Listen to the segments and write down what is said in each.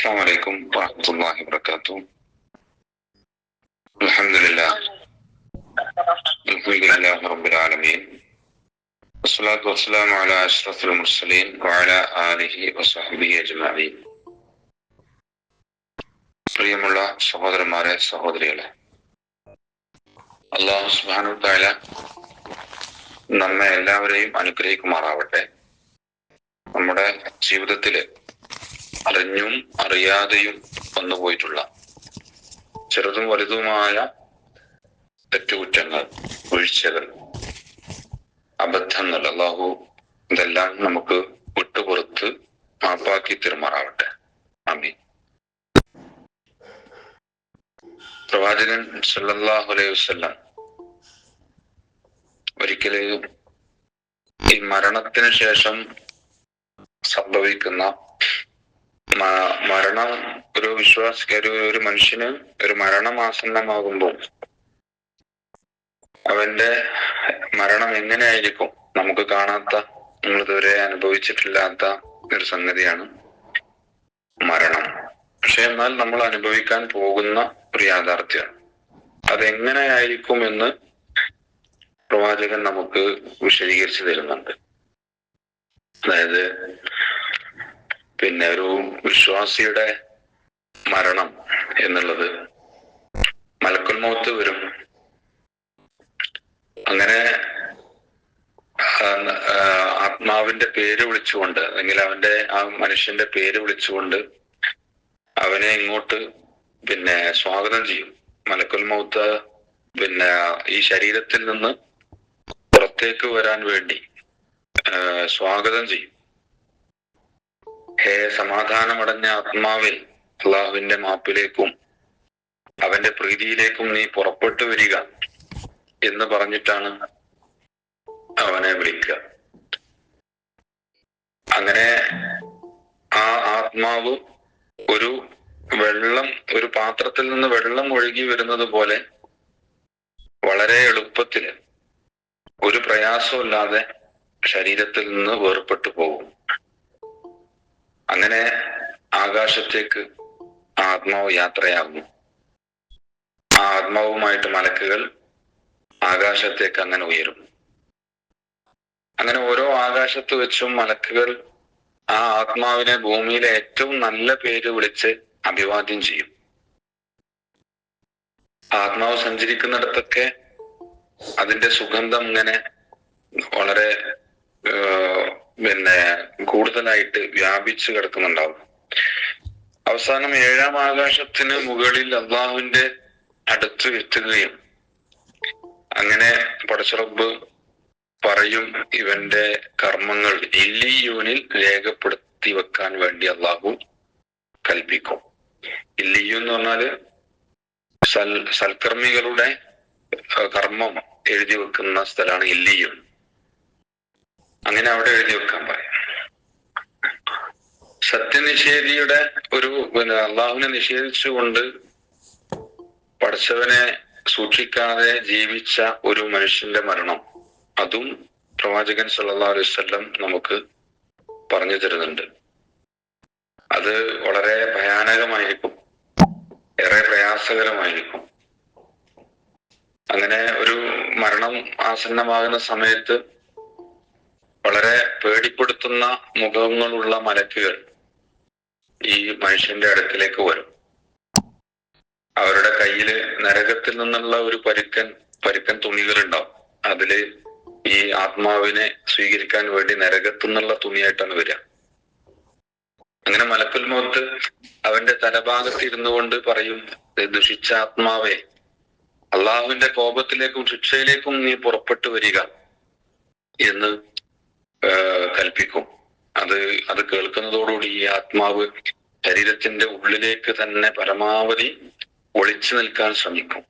السلام عليكم ورحمة الله وبركاته الحمد لله الحمد لله رب العالمين والصلاة والسلام على أشرف المرسلين وعلى آله وصحبه أجمعين പ്രിയമുള്ള സഹോദരന്മാരെ സഹോദരികളെ അള്ളാഹു സുബാനു താല നമ്മെ എല്ലാവരെയും അനുഗ്രഹിക്കുമാറാവട്ടെ നമ്മുടെ ജീവിതത്തില് അറിഞ്ഞും അറിയാതെയും വന്നുപോയിട്ടുള്ള ചെറുതും വലുതുമായ തെറ്റുകുറ്റങ്ങൾ വീഴ്ചകൾ അബദ്ധങ്ങൾ അള്ളാഹു ഇതെല്ലാം നമുക്ക് വിട്ടുപുറത്ത് മാപ്പാക്കി തിരുമാറാവട്ടെ. ആമീൻ. പ്രവാചകൻ സല്ലല്ലാഹു അലൈഹി വസല്ലം ഒരിക്കലും ഈ മരണത്തിന് ശേഷം സംഭവിക്കുന്ന മരണം ഒരു വിശ്വാസ ഒരു ഒരു മനുഷ്യന് ഒരു മരണം അവന്റെ മരണം എങ്ങനെയായിരിക്കും? നമുക്ക് കാണാത്ത നമ്മൾ ഇതുവരെ അനുഭവിച്ചിട്ടില്ലാത്ത ഒരു സംഗതിയാണ് മരണം. പക്ഷെ എന്നാൽ നമ്മൾ അനുഭവിക്കാൻ പോകുന്ന ഒരു യാഥാർത്ഥ്യമാണ്. അതെങ്ങനെയായിരിക്കും എന്ന് പ്രവാചകൻ നമുക്ക് വിശദീകരിച്ചു തരുന്നുണ്ട്. അതായത് പിന്നെ ഒരു വിശ്വാസിയുടെ മരണം എന്നുള്ളത്. മലക്കുൽ മൗത്ത് വരും. അങ്ങനെ ആത്മാവിന്റെ പേര് വിളിച്ചുകൊണ്ട് അല്ലെങ്കിൽ അവന്റെ ആ മനുഷ്യന്റെ പേര് വിളിച്ചുകൊണ്ട് അവനെ ഇങ്ങോട്ട് പിന്നെ സ്വാഗതം ചെയ്യും. മലക്കുൽ മൗത്ത് പിന്നെ ഈ ശരീരത്തിൽ നിന്ന് പുറത്തേക്ക് വരാൻ വേണ്ടി സ്വാഗതം ചെയ്യും. ഹേ സമാധാനമടഞ്ഞ ആത്മാവിൽ അള്ളാഹുവിന്റെ മാപ്പിലേക്കും അവന്റെ പ്രീതിയിലേക്കും നീ പുറപ്പെട്ടു വരിക എന്ന് പറഞ്ഞിട്ടാണ് അവനെ വിളിക്കുക. അങ്ങനെ ആ ആത്മാവ് ഒരു വെള്ളം ഒരു പാത്രത്തിൽ നിന്ന് വെള്ളം ഒഴുകി വരുന്നത് പോലെ വളരെ എളുപ്പത്തിൽ ഒരു പ്രയാസമില്ലാതെ ശരീരത്തിൽ നിന്ന് വേർപെട്ടു പോകും. അങ്ങനെ ആകാശത്തേക്ക് ആത്മാവ് യാത്രയാകുന്നു. ആ ആത്മാവുമായിട്ട് മലക്കുകൾ ആകാശത്തേക്ക് അങ്ങനെ ഉയരും. അങ്ങനെ ഓരോ ആകാശത്ത് വെച്ചും മലക്കുകൾ ആ ആത്മാവിനെ ഭൂമിയിലെ ഏറ്റവും നല്ല പേര് വിളിച്ച് അഭിവാദ്യം ചെയ്യും. ആത്മാവ് സഞ്ചരിക്കുന്നിടത്തൊക്കെ അതിന്റെ സുഗന്ധം ഇങ്ങനെ വളരെ പിന്നെ കൂടുതലായിട്ട് വ്യാപിച്ചു കിടക്കുന്നുണ്ടാവും. അവസാനം ഏഴാം ആകാശത്തിന് മുകളിൽ അള്ളാഹുവിന്റെ അടുത്ത് എത്തുകയും അങ്ങനെ പടച്ചുറബ് പറയും ഇവന്റെ കർമ്മങ്ങൾ ഇല്ലിയൂനിൽ രേഖപ്പെടുത്തി വെക്കാൻ വേണ്ടി അള്ളാഹു കൽപ്പിക്കും. ഇല്ലിയു എന്ന് പറഞ്ഞാൽ സൽ സൽക്കർമ്മികളുടെ കർമ്മം എഴുതി വെക്കുന്ന സ്ഥലമാണ് ഇല്ലിയൂൻ. അങ്ങനെ അവിടെ എഴുതി വെക്കാൻ പറയും. സത്യനിഷേധിയുടെ ഒരു പിന്നെ അള്ളാഹുവിനെ നിഷേധിച്ചുകൊണ്ട് പഠിച്ചവനെ സൂക്ഷിക്കാതെ ജീവിച്ച ഒരു മനുഷ്യന്റെ മരണം അതും പ്രവാചകൻ സല്ലാ അലൈവല്ലം നമുക്ക് പറഞ്ഞു തരുന്നുണ്ട്. അത് വളരെ ഭയാനകമായിരിക്കും. ഏറെ പ്രയാസകരമായിരിക്കും. അങ്ങനെ ഒരു മരണം ആസന്നമാകുന്ന സമയത്ത് വളരെ പേടിപ്പെടുത്തുന്ന മുഖങ്ങളുള്ള മലക്കുകൾ ഈ മനുഷ്യന്റെ അടുക്കിലേക്ക് വരും. അവരുടെ കയ്യിൽ നരകത്തിൽ നിന്നുള്ള ഒരു പരുക്കൻ പരുക്കൻ തുണികൾ ഉണ്ടാവും അതിൽ ഈ ആത്മാവിനെ സ്വീകരിക്കാൻ വേണ്ടി നരകത്തു നിന്നുള്ള തുണിയായിട്ടാണ് വരിക. അങ്ങനെ മലക്കുൽ മോത്ത് അവന്റെ തലഭാഗത്ത് ഇരുന്നു കൊണ്ട് പറയും ദുഷിച്ച ആത്മാവേ അള്ളാഹുവിന്റെ കോപത്തിലേക്കും ശിക്ഷയിലേക്കും നീ പുറപ്പെട്ടു വരിക എന്ന് കൽപ്പിക്കും. അത് അത് കേൾക്കുന്നതോടുകൂടി ഈ ആത്മാവ് ശരീരത്തിന്റെ ഉള്ളിലേക്ക് തന്നെ പരമാവധി ഒളിച്ചു നിൽക്കാൻ ശ്രമിക്കും.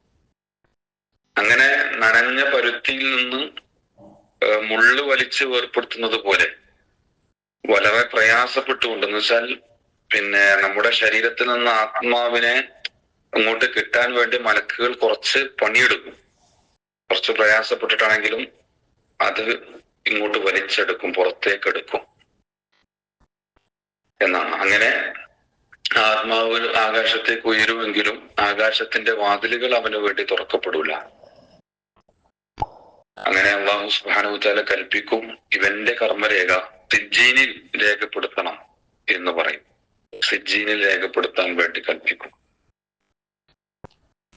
അങ്ങനെ നനഞ്ഞ പരുത്തിയിൽ നിന്ന് മുള്ളു വലിച്ച് വേർപ്പെടുത്തുന്നത് പോലെ വളരെ പ്രയാസപ്പെട്ടുകൊണ്ട് എന്ന് വെച്ചാൽ പിന്നെ നമ്മുടെ ശരീരത്തിൽ നിന്ന് ആത്മാവിനെ അങ്ങോട്ട് കിട്ടാൻ വേണ്ടി മലക്കുകൾ കുറച്ച് പണിയെടുക്കും. കുറച്ച് പ്രയാസപ്പെട്ടിട്ടാണെങ്കിലും അത് ഇങ്ങോട്ട് വലിച്ചെടുക്കും പുറത്തേക്കെടുക്കും എന്നാണ്. അങ്ങനെ ആത്മാവ് ആകാശത്തേക്ക് ഉയരുമെങ്കിലും ആകാശത്തിന്റെ വാതിലുകൾ അവന് വേണ്ടി തുറക്കപ്പെടൂല. അങ്ങനെ അള്ളാഹു സുബാനുത്താല കൽപ്പിക്കും ഇവന്റെ കർമ്മരേഖ സിജ്ജീനിൽ രേഖപ്പെടുത്തണം എന്ന് പറയും. സിജ്ജീനിൽ രേഖപ്പെടുത്താൻ വേണ്ടി കൽപ്പിക്കും.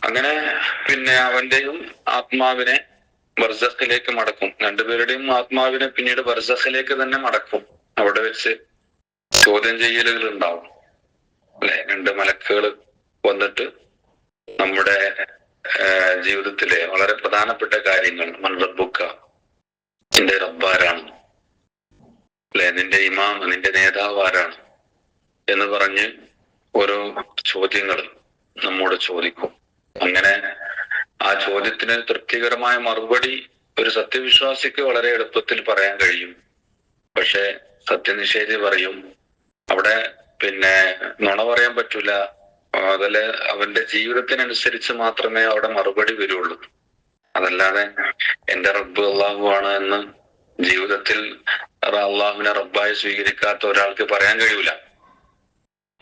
അങ്ങനെ പിന്നെ അവന്റെയും ആത്മാവിനെ ബർസഖിലേക്ക് മടക്കും. രണ്ടുപേരുടെയും ആത്മാവിനെ പിന്നീട് ബർസഖിലേക്ക് തന്നെ മടക്കും. അവിടെ വെച്ച് ചോദ്യം ചെയ്യലുകൾ ഉണ്ടാവും അല്ലെ? രണ്ട് മലക്കുകൾ വന്നിട്ട് നമ്മുടെ ജീവിതത്തിലെ വളരെ പ്രധാനപ്പെട്ട കാര്യങ്ങൾ. മൺറബുക്ക നിന്റെ റബ്ബാരാണ്. അല്ലെ? നിന്റെ ഇമാം നിന്റെ നേതാവ് ആരാണ്? എന്ന് പറഞ്ഞ് ഓരോ ചോദ്യങ്ങൾ നമ്മോട് ചോദിക്കും. അങ്ങനെ ആ ചോദ്യത്തിന് തൃപ്തികരമായ മറുപടി ഒരു സത്യവിശ്വാസിക്ക് വളരെ എളുപ്പത്തിൽ പറയാൻ കഴിയും. പക്ഷെ സത്യനിഷേധി പറയും അവിടെ പിന്നെ നുണ പറയാൻ പറ്റൂല. അതല്ല അവന്റെ ജീവിതത്തിനനുസരിച്ച് മാത്രമേ അവിടെ മറുപടി വരുള്ളൂ. അതല്ലാതെ എന്റെ റബ്ബ് അള്ളാഹു ആണ് എന്ന് ജീവിതത്തിൽ അള്ളാഹുവിനെ റബ്ബായി സ്വീകരിക്കാത്ത ഒരാൾക്ക് പറയാൻ കഴിയൂല.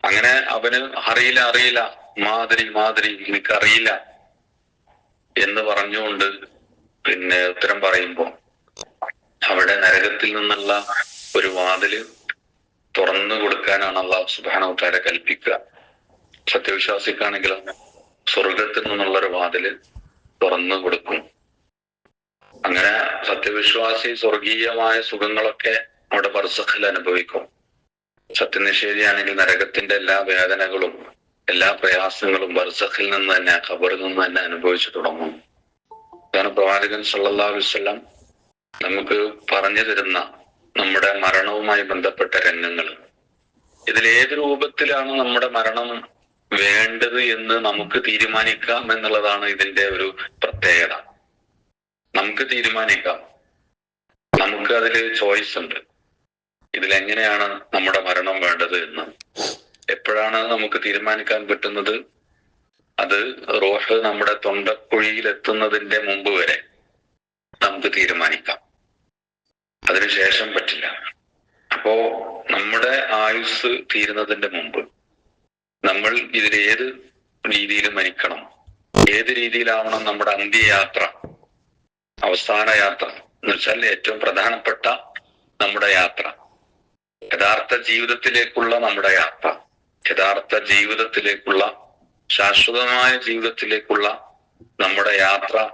അങ്ങനെ അവന് അറിയില്ല അറിയില്ല. മാതിരി മാതിരി എനിക്കറിയില്ല. എന്ന് പറഞ്ഞുകൊണ്ട് പിന്നെ ഉത്തരം പറയുമ്പോ അവിടെ നരകത്തിൽ നിന്നുള്ള ഒരു വാതിൽ തുറന്നു കൊടുക്കാനാണ് അള്ളാഹു സുബാനവതാര കൽപ്പിക്കുക. സത്യവിശ്വാസിക്കാണെങ്കിൽ സ്വർഗത്തിൽ നിന്നുള്ള ഒരു വാതിൽ തുറന്നു കൊടുക്കും. അങ്ങനെ സത്യവിശ്വാസി സ്വർഗീയമായ സുഖങ്ങളൊക്കെ അവിടെ ബർസഖിൽ അനുഭവിക്കും. സത്യനിഷേധിയാണെങ്കിൽ നരകത്തിന്റെ എല്ലാ വേദനകളും എല്ലാ പ്രയാസങ്ങളും ബർസഖിൽ നിന്ന് തന്നെ ഖബറിൽ നിന്ന് തന്നെ അനുഭവിച്ചു തുടങ്ങും. അതാണ് പ്രവാചകൻ സല്ലല്ലാഹു അലൈഹി വസല്ലം നമുക്ക് പറഞ്ഞു തരുന്ന നമ്മുടെ മരണവുമായി ബന്ധപ്പെട്ട രംഗങ്ങൾ. ഏത് രൂപത്തിലാണ് നമ്മുടെ മരണം വേണ്ടത് എന്ന് നമുക്ക് തീരുമാനിക്കാം എന്നുള്ളതാണ് ഇതിന്റെ ഒരു പ്രത്യേകത. നമുക്ക് തീരുമാനിക്കാം. നമുക്ക് അതിൽ ചോയ്സ് ഉണ്ട്. ഇതിലെങ്ങനെയാണ് നമ്മുടെ മരണം വേണ്ടത് എന്ന്. എപ്പോഴാണ് നമുക്ക് തീരുമാനിക്കാൻ പറ്റുന്നത്? അത് റോഷ് നമ്മുടെ തൊണ്ടക്കുഴിയിൽ എത്തുന്നതിന്റെ മുമ്പ് വരെ നമുക്ക് തീരുമാനിക്കാം. അതിനുശേഷം പറ്റില്ല. അപ്പോ നമ്മുടെ ആയുസ് തീരുന്നതിന്റെ മുമ്പ് നമ്മൾ ഇതിൽ ഏത് രീതിയിൽ മരിക്കണം? ഏത് രീതിയിലാവണം നമ്മുടെ അന്ത്യയാത്ര? അവസാന യാത്ര എന്ന് വെച്ചാൽ ഏറ്റവും പ്രധാനപ്പെട്ട നമ്മുടെ യാത്ര. യഥാർത്ഥ ജീവിതത്തിലേക്കുള്ള നമ്മുടെ യാത്ര. യഥാർത്ഥ ജീവിതത്തിലേക്കുള്ള ശാശ്വതമായ ജീവിതത്തിലേക്കുള്ള നമ്മുടെ യാത്ര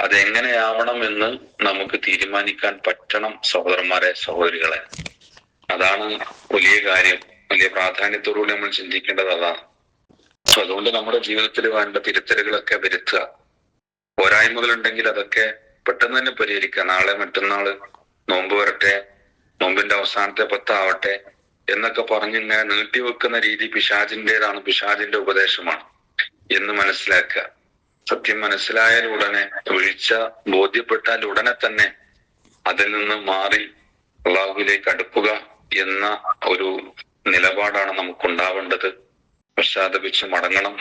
അതെങ്ങനെയാവണം എന്ന് നമുക്ക് തീരുമാനിക്കാൻ പറ്റണം സഹോദരന്മാരെ സഹോദരികളെ. അതാണ് വലിയ കാര്യം. വലിയ പ്രാധാന്യത്തോടുകൂടി നമ്മൾ ചിന്തിക്കേണ്ടത് അതാണ്. അതുകൊണ്ട് നമ്മുടെ ജീവിതത്തിൽ വേണ്ട തിരുത്തലുകളൊക്കെ വരുത്തുക. പോരായ്മകൾ ഉണ്ടെങ്കിൽ അതൊക്കെ പെട്ടെന്ന് തന്നെ പരിഹരിക്കുക. നാളെ മറ്റന്നാൾ നോമ്പ് വരട്ടെ നോമ്പിന്റെ അവസാനത്തെ പത്താവട്ടെ എന്നൊക്കെ പറഞ്ഞിങ്ങനെ നീട്ടിവെക്കുന്ന രീതി പിശാചിന്റേതാണ് പിശാചിന്റെ ഉപദേശമാണ് എന്ന് മനസ്സിലാക്കുക. സത്യം മനസ്സിലായാൽ ഉടനെ വീഴ്ച ബോധ്യപ്പെട്ടാൽ ഉടനെ തന്നെ അതിൽ നിന്ന് മാറി അള്ളാഹുവിലേക്ക് അടുക്കുക എന്ന ഒരു നിലപാടാണ് നമുക്കുണ്ടാവേണ്ടത്. പശ്ചാത്തപിച്ച് മടങ്ങണം.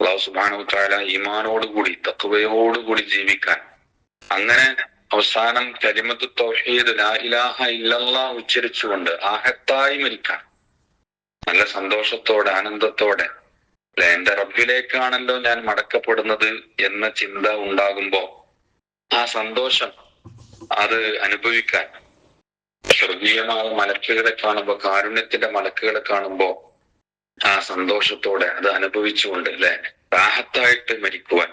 അള്ളാഹു സുബാനു താല ഈമാനോടുകൂടി തത്വയോടുകൂടി ജീവിക്കാൻ. അങ്ങനെ അവസാനം കരിമത്ത് തൗഹീദ് ലാ ഇലാഹ ഇല്ലല്ലാ ഉച്ചരിച്ചുകൊണ്ട് ആഹത്തായി മരിക്കാൻ നല്ല സന്തോഷത്തോടെ ആനന്ദത്തോടെ. അല്ലെ? എന്റെ റബ്ബിലേക്കാണല്ലോ ഞാൻ മടക്കപ്പെടുന്നത് എന്ന ചിന്ത ഉണ്ടാകുമ്പോ ആ സന്തോഷം അത് അനുഭവിക്കാൻ. സ്വർഗീയമായ മലക്കുകളെ കാണുമ്പോ കാരുണ്യത്തിന്റെ മലക്കുകളെ കാണുമ്പോ ആ സന്തോഷത്തോടെ അത് അനുഭവിച്ചുകൊണ്ട് അല്ലെ? രാഹത്തായിട്ട് മരിക്കുവാൻ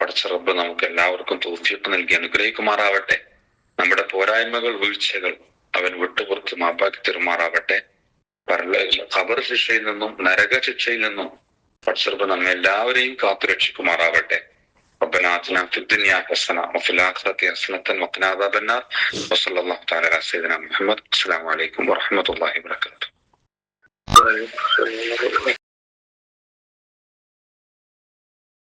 പടച്ച റബ്ബ് നമുക്ക് എല്ലാവർക്കും തോഫിയൊക്കെ നൽകി അനുഗ്രഹിക്കുമാറാവട്ടെ നമ്മുടെ പോരായ്മകൾ വീഴ്ചകൾ അവൻ വിട്ടുപുറത്ത് മാപ്പാക്കി തെരുമാറാവട്ടെ ഖബർ ശിക്ഷയിൽ നിന്നും നരക ശിക്ഷയിൽ നിന്നും പടച്ചറബ് നമ്മെ എല്ലാവരെയും കാത്തുരക്ഷിക്കുമാറാവട്ടെ ربنا آتنا في الدنيا حسنة وفي الآخرة حسنة وقنا عذاب النار وصلى الله تعالى على سيدنا محمد السلام عليكم ورحمة الله وبركاته